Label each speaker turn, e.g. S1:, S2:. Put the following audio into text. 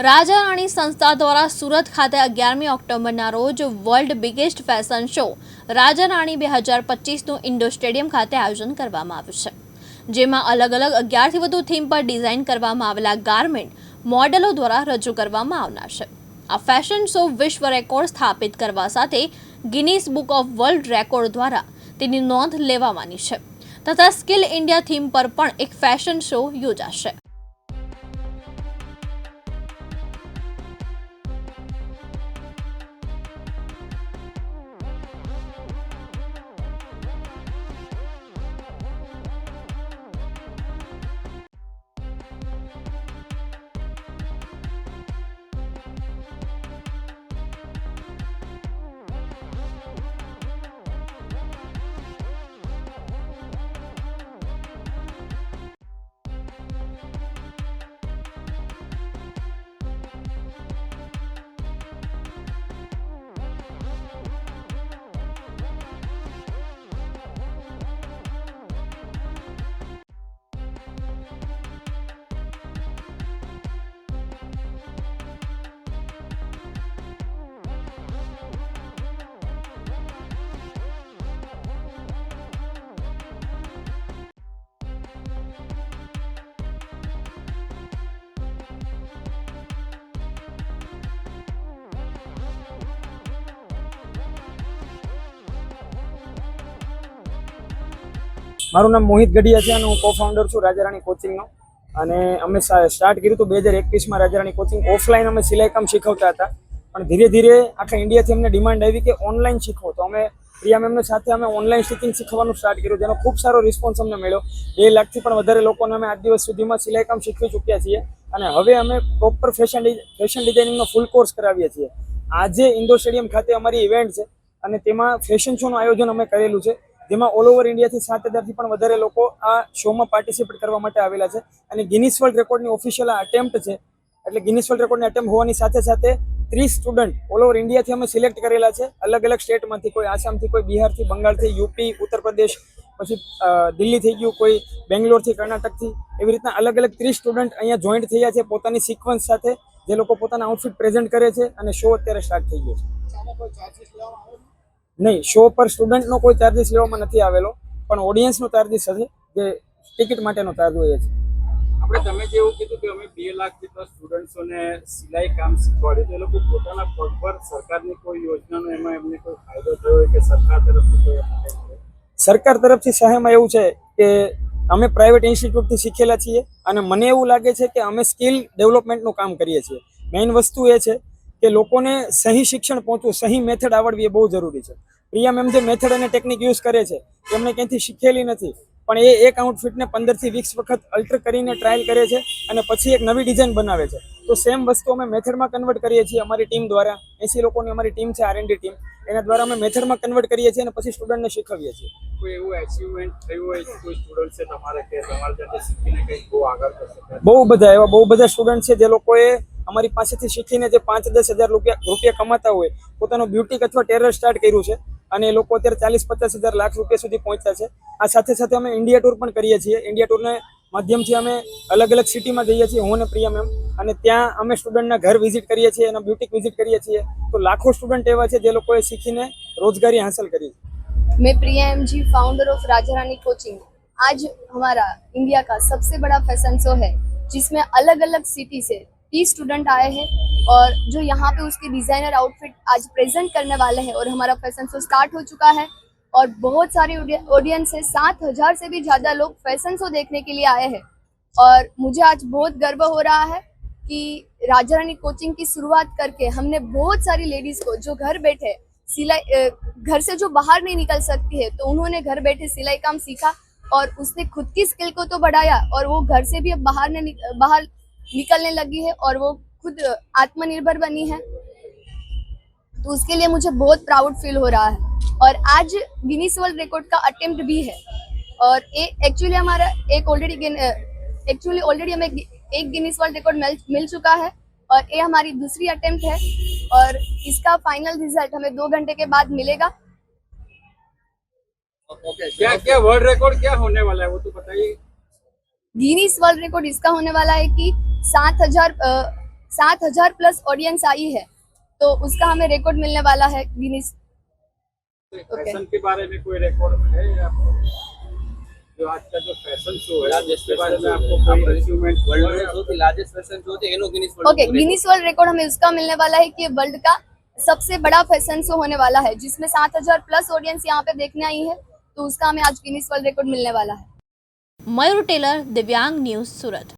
S1: રાજા રાણી સંસ્થા દ્વારા સુરત ખાતે અગિયારમી ઓક્ટોબરના રોજ વર્લ્ડ બિગેસ્ટ ફેશન શો રાજા રાણી બે હજાર પચીસનું ઇન્ડોર સ્ટેડિયમ ખાતે આયોજન કરવામાં આવ્યું છે. જેમાં અલગ અલગ અગિયારથી વધુ થીમ પર ડિઝાઇન કરવામાં આવેલા ગાર્મેન્ટ મોડેલો દ્વારા રજૂ કરવામાં આવનાર છે. આ ફેશન શો વિશ્વ રેકોર્ડ સ્થાપિત કરવા સાથે Guinness book of world record દ્વારા તેની નોંધ લેવાવાની છે. તથા સ્કિલ ઇન્ડિયા થીમ પર પણ એક ફેશન શો યોજાશે.
S2: મારું નામ મોહિત ગઢિયા છે અને હું કો ફાઉન્ડર છું રાજારાણી કોચિંગનો અને અમે સ્ટાર્ટ કર્યું હતું બે હજાર એકવીસમાં રાજારાણી કોચિંગ ઓફલાઈન અમે સિલાઈ કામ શીખવતા હતા. પણ ધીરે ધીરે આખા ઇન્ડિયાથી અમને ડિમાન્ડ આવી કે ઓનલાઈન શીખો તો અમે પ્રિયા મેમની સાથે અમે ઓનલાઈન સ્ટિચિંગ શીખવાનું સ્ટાર્ટ કર્યું. જેનો ખૂબ સારો રિસ્પોન્સ અમને મળ્યો. બે લાખથી પણ વધારે લોકોને અમે આજ દિવસ સુધીમાં સિલાઈ કામ શીખવી ચૂક્યા છીએ. અને હવે અમે પ્રોપર ફેશન ફેશન ડિઝાઇનિંગનો ફૂલ કોર્સ કરાવીએ છીએ. આજે ઇન્ડોર સ્ટેડિયમ ખાતે અમારી ઇવેન્ટ છે. અને તેમાં ફેશન શોનું આયોજન અમે કરેલું છે. જેમાં ઓલ ઓવર ઇન્ડિયાથી સાત હજારથી પણ વધારે લોકો આ શોમાં પાર્ટિસિપેટ કરવા માટે આવેલા છે. અને ગિનિસ વર્લ્ડ રેકોર્ડની ઓફિશિયલ આ અટેમ્પ્ટ છે, એટલે ગિનિસ વર્લ્ડ રેકોર્ડની અટેમ્પ્ટ હોવાની સાથે સાથે ત્રીસ સ્ટુડન્ટ ઓલ ઓવર ઇન્ડિયાથી અમે સિલેક્ટ કરેલા છે. અલગ અલગ સ્ટેટમાંથી કોઈ આસામથી કોઈ બિહારથી બંગાળથી યુપી ઉત્તર પ્રદેશ પછી દિલ્હી થઈ ગયું, કોઈ બેંગ્લોરથી કર્ણાટકથી એવી રીતના અલગ અલગ ત્રીસ સ્ટુડન્ટ અહીંયા જોઈન્ટ થયા છે પોતાની સિક્વન્સ સાથે, જે લોકો પોતાના આઉટફિટ પ્રેઝન્ટ કરે છે અને શો અત્યારે સ્ટાર્ટ થઈ ગયો છે. નહીં શો પર સ્ટુડન્ટનો કોઈ ચાર્જિસ લેવામાં નથી આવેલો પણ ઓડિયન્સનો ચાર્જિસ હશે જે ટિકિટ માટેનો ચાર્જ હોય છે
S3: આપણે તમે જેવું કીધું કે અમે બે લાખ જેટલા સ્ટુડન્ટ્સોને સિલાઈ કામ શીખવાડ્યું તો એ લોકો પોતાના પગ પર સરકારની કોઈ યોજનાનો એમાં એમને કોઈ ફાયદો થયો હોય કે સરકાર તરફથી કોઈ?
S2: સરકાર તરફથી સહાયમાં એવું છે કે અમે પ્રાઇવેટ ઇન્સ્ટિટ્યૂટથી શીખેલા છીએ અને મને એવું લાગે છે કે અમે સ્કિલ ડેવલપમેન્ટનું કામ કરીએ છીએ મેઇન વસ્તુ એ છે કે લોકોને સહી શિક્ષણ પહોંચવું સહી મેથડ આવડવી એ બહુ જરૂરી છે. પ્રિયા મેમ જે મેથડ અને ટેકનિક યુઝ કરે છે એમને ક્યાંથી શીખેલી નથી પણ એ એક આઉટફિટને પંદરથી વીસ વખત અલ્ટર કરીને ટ્રાયલ કરે છે અને પછી એક નવી ડિઝાઇન બનાવે છે. તો સેમ વસ્તુ અમે મેથડમાં કન્વર્ટ કરીએ છીએ અમારી ટીમ દ્વારા. એસી લોકોની અમારી ટીમ છે આર ટીમ એના દ્વારા અમે મેથડમાં કન્વર્ટ કરીએ છીએ અને પછી સ્ટુડન્ટને શીખવીએ છીએ.
S3: કોઈ એવું અચીવમેન્ટ થયું હોય કોઈ સ્ટુડન્ટ છે તમારે કે તમારે શીખીને કંઈક બહુ આગળ
S2: બહુ બધા એવા બહુ બધા સ્ટુડન્ટ છે જે લોકોએ અમારી પાસેથી શીખીને જે પાંચ દસ હજાર રૂપિયા રૂપિયા કમાતા હોય, પોતાનું બ્યુટિક અથવા ટેરર સ્ટાર્ટ કર્યું છે અને એ લોકો અત્યારે ચાલીસ પચાસ હજાર લાખ રૂપિયા સુધી પહોંચ્યા છે. આ સાથે સાથે અમે ઇન્ડિયા ટૂર પણ કરીએ છીએ. ઇન્ડિયા ટૂરને માધ્યમથી અમે અલગ અલગ સિટીમાં જઈએ છીએ, હું ને પ્રિયા મેમ અને ત્યાં અમે સ્ટુડન્ટના ઘર વિઝિટ કરીએ છીએ, એના બ્યુટિક વિઝિટ કરીએ છીએ. તો લાખો સ્ટુડન્ટ એવા છે જે લોકોએ શીખીને રોજગારી હાંસલ કરી છે.
S4: મેં Priya MG founder of Rajarani coaching આજ હમારા ઇન્ડિયા કા સબસે બડા ફેશન શો હૈ, જિસમે અલગ અલગ સિટી સે तीस स्टूडेंट आए हैं और जो यहाँ पे उसके डिज़ाइनर आउटफिट आज प्रेजेंट करने वाले हैं और हमारा फ़ैशन शो स्टार्ट हो चुका है और बहुत सारे ऑडियंस है। सात हज़ार से भी ज़्यादा लोग फ़ैशन शो देखने के लिए आए हैं और मुझे आज बहुत गर्व हो रहा है कि राजा रानी कोचिंग की शुरुआत करके हमने बहुत सारी लेडीज़ को जो घर बैठे सिलाई घर से जो बाहर नहीं निकल सकती है तो उन्होंने घर बैठे सिलाई काम सीखा और उसने खुद की स्किल को तो बढ़ाया और वो घर से भी अब बाहर ने बाहर निकलने लगी है और वो खुद आत्मनिर्भर बनी है। तो उसके लिए मुझे बहुत प्राउड फील हो रहा है। और आज गिनीस वर्ल्ड रिकॉर्ड का अटेम्प्ट भी है। और ये एक्चुअली हमारा एक ऑलरेडी एक्चुअली ऑलरेडी हमें एक गिनीस वर्ल्ड रिकॉर्ड मिल मिल चुका है। और ये हमारी दूसरी अटेम्प्ट है। और इसका फाइनल रिज़ल्ट हमें दो घंटे के बाद मिलेगा।
S3: Okay, क्या क्या वर्ल्ड रिकॉर्ड क्या होने वाला है? वो तो बताइए।
S4: गिनीस वर्ल्ड रिकॉर्ड इसका होने वाला है कि सात हज़ार सात हज़ार प्लस ऑडियंस आई है तो उसका हमें रिकॉर्ड मिलने वाला है गिनीज
S3: फ़ैशन तो के बारे में कोई रिकॉर्ड है जो आज का जो फ़ैशन शो है
S4: वर्ल्ड उसका मिलने वाला है वर्ल्ड का सबसे बड़ा फ़ैशन शो होने वाला है जिसमें सात हज़ार प्लस ऑडियंस यहाँ पे देखने आई है तो उसका हमें आज गिनीस वर्ल्ड रिकॉर्ड मिलने वाला है।
S1: मयूर टेलर दिव्यांग न्यूज़ सूरत।